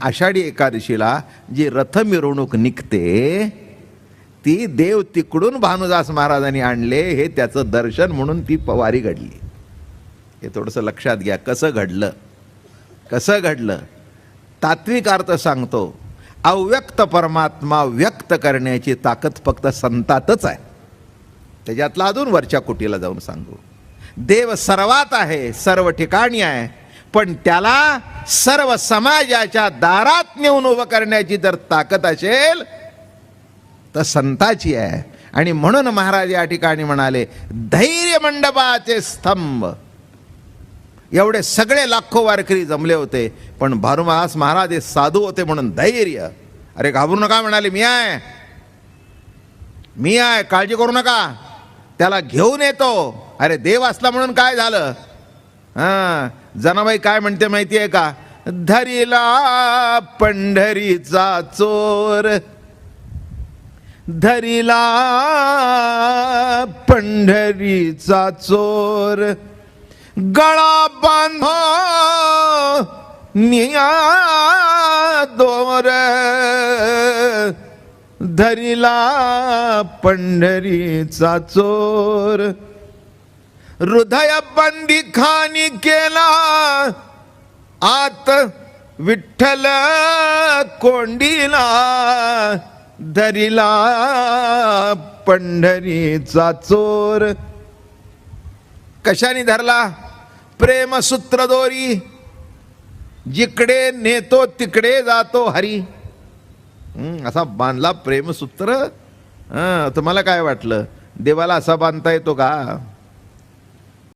आषाढी एकादशीला जी रथ मिरवणूक निघते ती देव तिकडून भानुदास महाराजांनी आणले हे त्याचं दर्शन म्हणून ती पवारी घडली. हे थोडंसं लक्षात घ्या कसं घडलं? कसं घडलं? तात्विक अर्थ सांगतो अव्यक्त परमात्मा व्यक्त करण्याची ताकद फक्त संतातच आहे. त्याच्यातला अजून वरच्या कुटीला जाऊन सांगू. देव सर्वात आहे सर्व ठिकाणी आहे पण त्याला सर्व समाजाच्या दारात नेऊन उभं करण्याची जर ताकद असेल तर संताची आहे. आणि म्हणून महाराज या ठिकाणी म्हणाले धैर्य मंडपाचे स्तंभ. एवढे सगळे लाखो वारकरी जमले होते पण भानुमास महाराज हे साधू होते म्हणून धैर्य. अरे घाबरू नका म्हणाले मी आहे. मी आहे काळजी करू नका. त्याला घेऊन येतो. अरे देव असला म्हणून काय झालं? हां. जनाबाई काय म्हणते माहिती आहे का? धरिला पंढरीचा चोर. धरिला पंढरीचा चोर. गळा बांधो निया दोर. धरिला पंढरीचा चोर. हृदय बंदी खानी केला. आत विठ्ठल कोंडीला धरिला पंढरीचा चोर. कशाने धरला? प्रेमसूत्र दोरी. जिकडे नेतो तिकडे जातो हरी. असा बांधला प्रेमसूत्र तुम्हाला काय वाटलं? देवाला असा बांधता येतो का?